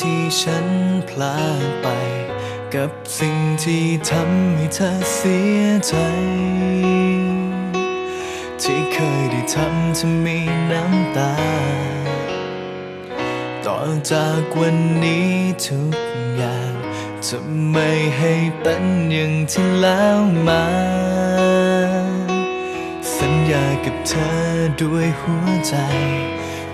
ที่ฉันพลาดไป กับสิ่งที่ทำให้เธอเสียใจ ที่เคยได้ทำเธอมีน้ำตา ต่อจากวันนี้ทุกอย่างจะไม่ให้เป็นอย่างที่แล้วมา สัญญากับเธอด้วยหัวใจ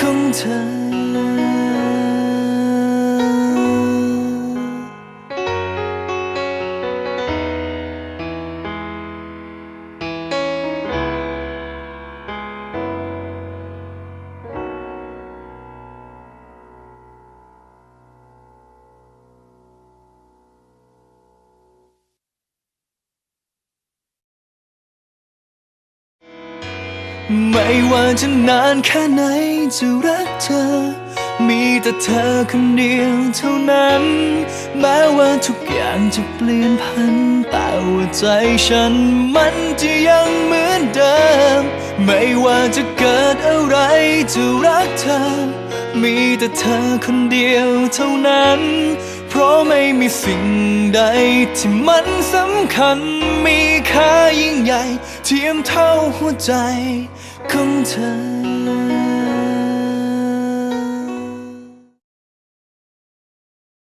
ขอ ไม่ว่าจะนานแค่ไหนจะรักเธอ มีแต่เธอคนเดียวเท่านั้น แม้ว่าทุกอย่างจะเปลี่ยนพันแต่ว่าใจฉันมันจะยังเหมือนเดิม ไม่ว่าจะเกิดอะไรจะรักเธอ มีแต่เธอคนเดียวเท่านั้น เพราะไม่มีสิ่งใดที่มันสำคัญ มีค่ายิ่งใหญ่ เทียมเท่าหัวใจของเธอ